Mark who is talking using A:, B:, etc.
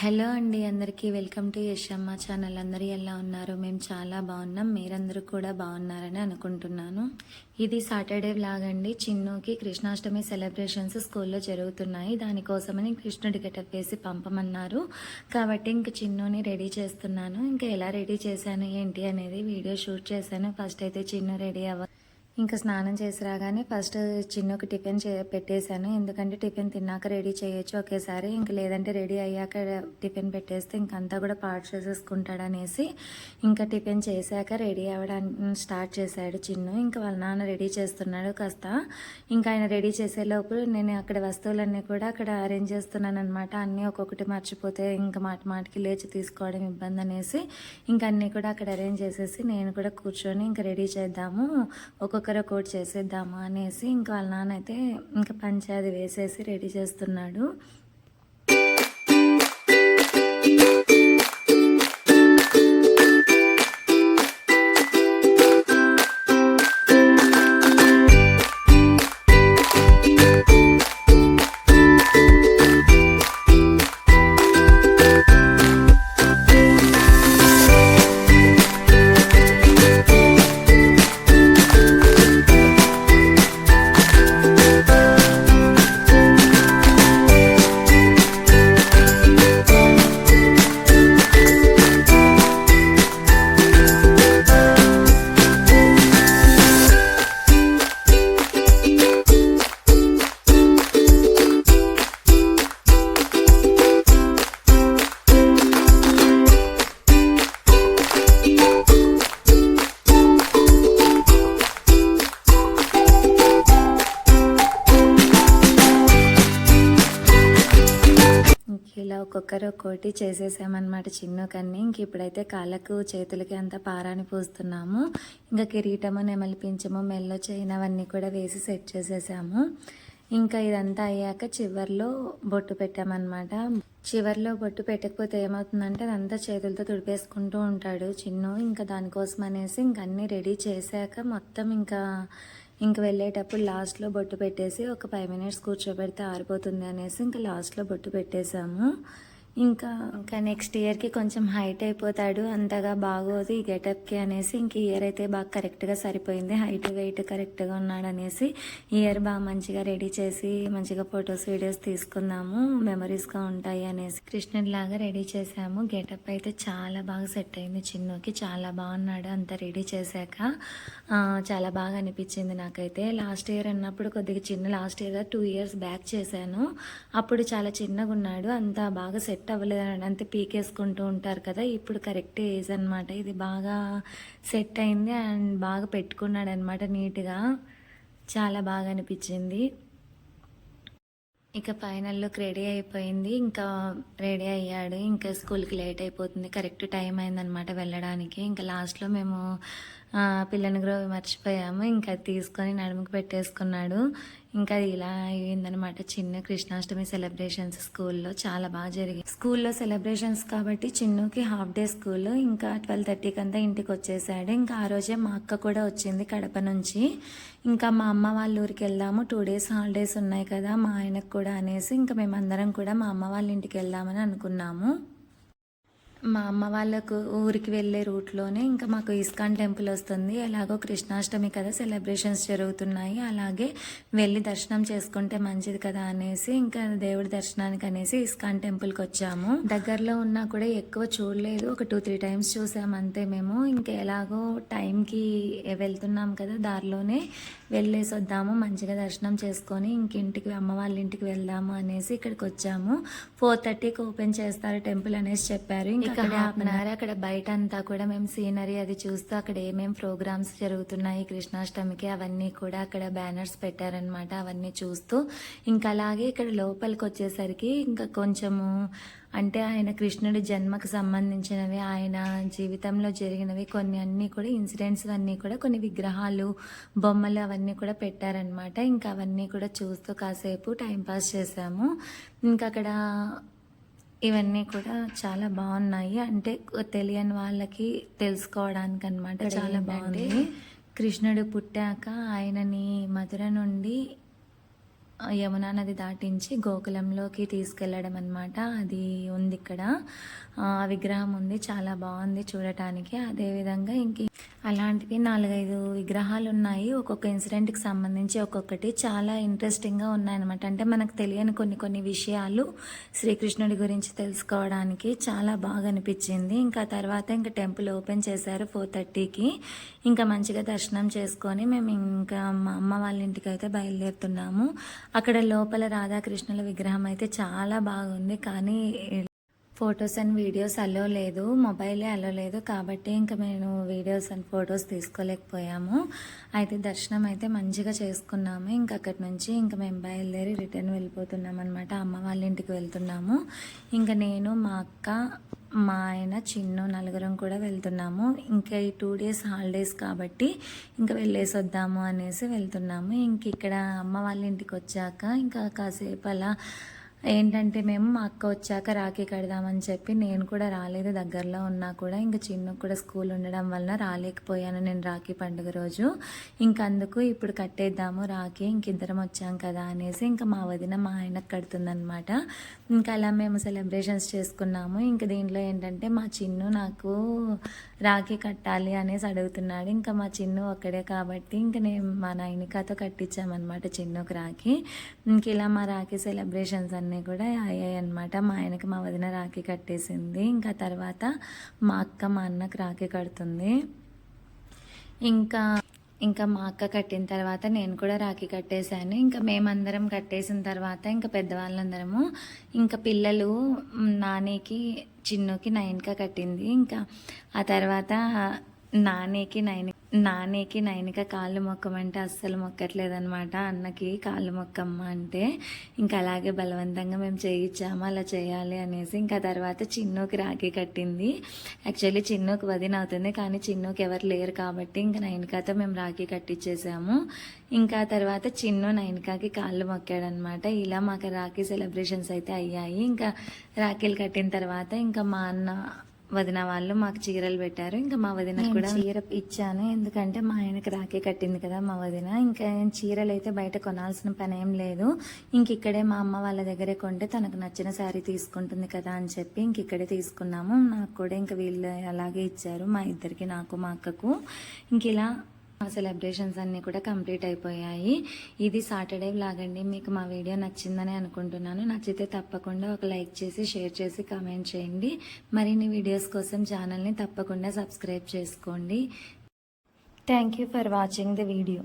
A: Hello అండి అందరికీ welcome to Yashamma channel. అందరూ ఎలా ఉన్నారు? మేము చాలా బాగున్నాం. మీరందరూ కూడా బాగున్నారని అనుకుంటున్నాను. ఇది సాటర్డే వ్లాగ్ అండి. చిన్నుకి కృష్ణాష్టమి సెలబ్రేషన్స్ స్కూల్లో జరుగుతున్నాయి. దానికోసమని కృష్ణుడి గెటప్ వేసి పంపమన్నారు. కాబట్టి ఇంక చిన్నుని రెడీ చేస్తున్నాను. ఇంకా ఎలా రెడీ చేశాను ఏంటి అనేది వీడియో షూట్ చేశాను. ఫస్ట్ అయితే చిన్ను రెడీ అవ్వ ఇంకా స్నానం చేసి రాగానే ఫస్ట్ చిన్నకి టిఫిన్ చే పెట్టేశాను. ఎందుకంటే టిఫిన్ తిన్నాక రెడీ చేయొచ్చు ఒకేసారి. ఇంక లేదంటే రెడీ అయ్యాక టిఫిన్ పెట్టేస్తే ఇంకంతా కూడా పాడు చేసేసుకుంటాడు అనేసి ఇంకా టిఫిన్ చేశాక రెడీ అవ్వడానికి స్టార్ట్ చేశాడు చిన్ను. ఇంకా వాళ్ళ నాన్న రెడీ చేస్తున్నాడు కాస్త. ఇంకా ఆయన రెడీ చేసే లోపు నేను అక్కడ వస్తువులన్నీ కూడా అక్కడ అరేంజ్ చేస్తున్నాను అనమాట అన్నీ ఒక్కొక్కటి మర్చిపోతే ఇంకా మాట మాటికి లేచి తీసుకోవడం ఇబ్బంది అనేసి ఇంకా అన్నీ కూడా అక్కడ అరేంజ్ చేసేసి నేను కూడా కూర్చొని ఇంకా రెడీ చేద్దాము. ఒక్కొక్క ఒకటి చేసేద్దాము అనేసి ఇంకా వాళ్ళ నాన్న అయితే ఇంకా పంచాది వేసేసి రెడీ చేస్తున్నాడు. ఇలా ఒక్కొక్కరు ఒక్కోటి చేసేసామన్నమాట చిన్న కన్నీ ఇంక ఇప్పుడైతే కాళ్ళకు చేతులకి అంతా పారాని పూస్తున్నాము. ఇంకా కిరీటము నెమలి పించము మెల్లో చైన్ అవన్నీ కూడా వేసి సెట్ చేసేసాము. ఇంకా ఇదంతా అయ్యాక చివర్లో బొట్టు పెట్టామన్నమాట. చివర్లో బొట్టు పెట్టకపోతే ఏమవుతుందంటే అదంతా చేతులతో తుడిపేసుకుంటూ ఉంటాడు చిన్ను ఇంకా దానికోసం అనేసి ఇంక అన్నీ రెడీ చేశాక మొత్తం ఇంకా ఇంక వెళ్ళేటప్పుడు లాస్ట్లో బొట్టు పెట్టేసి ఒక ఫైవ్ మినిట్స్ కూర్చోబెడితే ఆరిపోతుంది అనేసి ఇంకా లాస్ట్లో బొట్టు పెట్టేశాము. ఇంకా ఇంకా నెక్స్ట్ ఇయర్కి కొంచెం హైట్ అయిపోతాడు అంతగా బాగోదు ఈ గెటప్కి అనేసి ఇంక ఇయర్ అయితే బాగా కరెక్ట్గా సరిపోయింది. హైట్ వెయిట్ కరెక్ట్గా ఉన్నాడు అనేసి ఇయర్ బాగా మంచిగా రెడీ చేసి మంచిగా ఫొటోస్ వీడియోస్ తీసుకుందాము మెమరీస్గా ఉంటాయి అనేసి కృష్ణుడి లాగా రెడీ చేసాము గెటప్ అయితే చాలా బాగా సెట్ అయింది చిన్నకి చాలా బాగున్నాడు అంత రెడీ చేశాక. చాలా బాగా అనిపించింది నాకైతే. లాస్ట్ ఇయర్ అన్నప్పుడు కొద్దిగా చిన్న last year two years back చేశాను. అప్పుడు చాలా చిన్నగా ఉన్నాడు అంత బాగా సెట్ సెట్ అవ్వలేదని అంతే పీకేసుకుంటూ ఉంటారు కదా ఇప్పుడు కరెక్ట్ ఏజ్ అనమాట ఇది బాగా సెట్ అయింది అండ్ బాగా పెట్టుకున్నాడు అనమాట నీట్గా. చాలా బాగా అనిపించింది. ఇక ఫైనల్లోకి రెడీ అయిపోయింది. ఇంకా రెడీ అయ్యాడు. ఇంకా స్కూల్కి లేట్ అయిపోతుంది. కరెక్ట్ టైం అయిందనమాట వెళ్ళడానికి. ఇంకా లాస్ట్లో మేము పిల్లని కూడా మర్చిపోయాము. ఇంకా అది తీసుకొని నడుముకు పెట్టేసుకున్నాడు. ఇంకా అది ఇలా అయిందనమాట చిన్న కృష్ణాష్టమి సెలబ్రేషన్స్ స్కూల్లో చాలా బాగా జరిగాయి. స్కూల్లో సెలబ్రేషన్స్ కాబట్టి చిన్నుకి హాఫ్ డే స్కూల్. ఇంకా ట్వెల్వ్ థర్టీకి అంతా ఇంటికి వచ్చేసాడు. ఇంకా ఆ రోజే మా అక్క కూడా వచ్చింది కడప నుంచి. ఇంకా మా అమ్మ వాళ్ళ ఊరికి వెళ్దాము. టూ డేస్ హాలిడేస్ ఉన్నాయి కదా మా ఆయనకు కూడా అనేసి ఇంకా మేమందరం కూడా మా అమ్మ వాళ్ళ ఇంటికి వెళ్దామని అనుకున్నాము. మా అమ్మ వాళ్ళకు ఊరికి వెళ్ళే రూట్లోనే ఇంకా మాకు ఇస్కాన్ టెంపుల్ వస్తుంది. ఎలాగో కృష్ణాష్టమి కదా సెలబ్రేషన్స్ జరుగుతున్నాయి. అలాగే వెళ్ళి దర్శనం చేసుకుంటే మంచిది కదా అనేసి ఇంకా దేవుడి దర్శనానికి అనేసి ఇస్కాన్ టెంపుల్కి వచ్చాము. దగ్గరలో ఉన్నా కూడా ఎక్కువ చూడలేదు. ఒక టూ త్రీ టైమ్స్ చూసాము అంతే మేము. ఇంకా ఎలాగో టైంకి వెళ్తున్నాం కదా దారిలోనే వెళ్ళేసి వద్దాము మంచిగా దర్శనం చేసుకొని ఇంక ఇంటికి అమ్మ వాళ్ళ ఇంటికి వెళ్దాము అనేసి ఇక్కడికి వచ్చాము. ఫోర్ థర్టీకి ఓపెన్ చేస్తారు టెంపుల్ అనేసి చెప్పారు. ఇంకా అక్కడ హాఫ్ అన్ అవర్ అక్కడ బయట అంతా కూడా మేము సీనరీ అది చూస్తూ అక్కడ ఏమేం ప్రోగ్రామ్స్ జరుగుతున్నాయి కృష్ణాష్టమికి అవన్నీ కూడా అక్కడ బ్యానర్స్ పెట్టారనమాట అవన్నీ చూస్తూ ఇంకా అలాగే ఇక్కడ లోపలికి వచ్చేసరికి ఇంకా కొంచెము అంటే ఆయన కృష్ణుడి జన్మకు సంబంధించినవి ఆయన జీవితంలో జరిగినవి కొన్ని అన్నీ కూడా ఇన్సిడెంట్స్ అన్నీ కూడా కొన్ని విగ్రహాలు బొమ్మలు అవన్నీ కూడా పెట్టారనమాట ఇంకా అవన్నీ కూడా చూస్తూ కాసేపు టైం పాస్ చేసాము. ఇంకా అక్కడ ఇవన్నీ కూడా చాలా బాగున్నాయి. అంటే తెలియని వాళ్ళకి తెలుసుకోవడానికి అనమాట చాలా బాగుంది. కృష్ణుడు పుట్టాక ఆయనని మధుర నుండి యమునా నది దాటించి గోకులంలోకి తీసుకెళ్ళడం అనమాట అది ఉంది ఇక్కడ. ఆ విగ్రహం ఉంది. చాలా బాగుంది చూడటానికి. అదేవిధంగా ఇంక అలాంటివి నాలుగైదు విగ్రహాలు ఉన్నాయి ఒక్కొక్క ఇన్సిడెంట్కి సంబంధించి ఒక్కొక్కటి చాలా ఇంట్రెస్టింగ్గా ఉన్నాయన్నమాట. అంటే మనకు తెలియని కొన్ని కొన్ని విషయాలు శ్రీకృష్ణుడి గురించి తెలుసుకోవడానికి చాలా బాగా అనిపించింది. ఇంకా తర్వాత ఇంకా టెంపుల్ ఓపెన్ చేశారు ఫోర్ థర్టీకి ఇంకా మంచిగా దర్శనం చేసుకొని మేము ఇంకా మా అమ్మ వాళ్ళ ఇంటికి అయితే బయలుదేరుతున్నాము. అక్కడ లోపల రాధాకృష్ణుల విగ్రహం అయితే చాలా బాగుంది. కానీ ఫొటోస్ అండ్ వీడియోస్ అలో లేదు మొబైలే అలో లేదు. కాబట్టి ఇంకా మేము వీడియోస్ అండ్ ఫొటోస్ తీసుకోలేకపోయాము. అయితే దర్శనం అయితే మంచిగా చేసుకున్నాము. ఇంకా అక్కడి నుంచి ఇంకా మేము బయలుదేరి రిటర్న్ వెళ్ళిపోతున్నాం అనమాట అమ్మ వాళ్ళ ఇంటికి వెళ్తున్నాము. ఇంకా నేను మా అక్క మా ఆయన చిన్ను నలుగురం కూడా వెళ్తున్నాము. ఇంకా ఈ టూ డేస్ హాలిడేస్ కాబట్టి ఇంకా వెళ్ళేసి వద్దాము అనేసి వెళ్తున్నాము. ఇంక ఇక్కడ అమ్మ వాళ్ళ ఇంటికి వచ్చాక ఇంకా కాసేపు అలా ఏంటంటే మేము మా అక్క వచ్చాక రాఖీ కడదామని చెప్పి నేను కూడా రాలేదు దగ్గరలో ఉన్నా కూడా. ఇంకా చిన్న కూడా స్కూల్ ఉండడం వలన రాలేకపోయాను నేను రాఖీ పండుగ రోజు. ఇంకందుకు ఇప్పుడు కట్టేద్దాము రాఖీ ఇంక ఇద్దరం వచ్చాం కదా అనేసి ఇంకా మా వదిన మా ఆయనకు కడుతుందనమాట ఇంకా అలా మేము సెలబ్రేషన్స్ చేసుకున్నాము. ఇంకా దీంట్లో ఏంటంటే మా చిన్ను నాకు రాఖీ కట్టాలి అనేసి అడుగుతున్నాడు. ఇంకా మా చిన్ను ఒక్కడే కాబట్టి ఇంకా నేను మా నైనికాతో కట్టించామన్నమాట చిన్నుకు రాఖీ. ఇంక ఇలా మా రాఖీ సెలబ్రేషన్స్ అన్నీ కూడా అయ్యాయి అనమాట మా ఆయనకి మా వదిన రాఖీ కట్టేసింది. ఇంకా తర్వాత మా అక్క మా అన్నకు రాఖీ కడుతుంది. ఇంకా ఇంకా మా అక్క కట్టిన తర్వాత నేను కూడా రాఖీ కట్టేశాను. ఇంకా మేమందరం కట్టేసిన తర్వాత ఇంకా పెద్దవాళ్ళందరము ఇంకా పిల్లలు నానికి చిన్నుకి నైన్కా కట్టింది. ఇంకా ఆ తర్వాత నానికి నైన్ నానేకి నైనిక కాళ్ళు మొక్కమంటే అస్సలు మొక్కట్లేదనమాట అన్నకి కాళ్ళు మొక్కమ్మ అంటే ఇంకా అలాగే బలవంతంగా మేము చేయించాము అలా చేయాలి అనేసి ఇంకా తర్వాత చిన్నుకి రాఖీ కట్టింది. యాక్చువల్లీ చిన్నుకి వదిన అవుతుంది కానీ చిన్నుకి ఎవరు లేరు కాబట్టి ఇంకా నైనికాతో మేము రాఖీ కట్టించేసాము ఇంకా తర్వాత చిన్ను నైనికాకి కాళ్ళు మొక్కాడనమాట ఇలా మాకు రాఖీ సెలబ్రేషన్స్ అయితే అయ్యాయి. ఇంకా రాఖీలు కట్టిన తర్వాత ఇంకా మా అన్న వదిన వాళ్ళు మాకు చీరలు పెట్టారు. ఇంకా మా వదిన కూడా చీర ఇచ్చాను. ఎందుకంటే మా ఆయనకి రాఖీ కట్టింది కదా మా వదిన. ఇంకా నేను చీరలు అయితే బయట కొనాల్సిన పని ఏం లేదు. ఇంక ఇక్కడే మా అమ్మ వాళ్ళ దగ్గరే కొంటే తనకు నచ్చిన శారీ తీసుకుంటుంది కదా అని చెప్పి ఇంక ఇక్కడే తీసుకున్నాము. నాకు కూడా ఇంకా వీళ్ళు అలాగే ఇచ్చారు. మా ఇద్దరికి నాకు మా అక్కకు. ఇంక ఇలా మా సెలబ్రేషన్స్ అన్నీ కూడా కంప్లీట్ అయిపోయాయి. ఇది సాటర్డే బ్లాగ్ అండి. మీకు మా వీడియో నచ్చిందని అనుకుంటున్నాను. నచ్చితే తప్పకుండా ఒక లైక్ చేసి షేర్ చేసి కామెంట్ చేయండి. మరిన్ని వీడియోస్ కోసం ఛానల్ని తప్పకుండా సబ్స్క్రైబ్ చేసుకోండి. Thank you for watching the video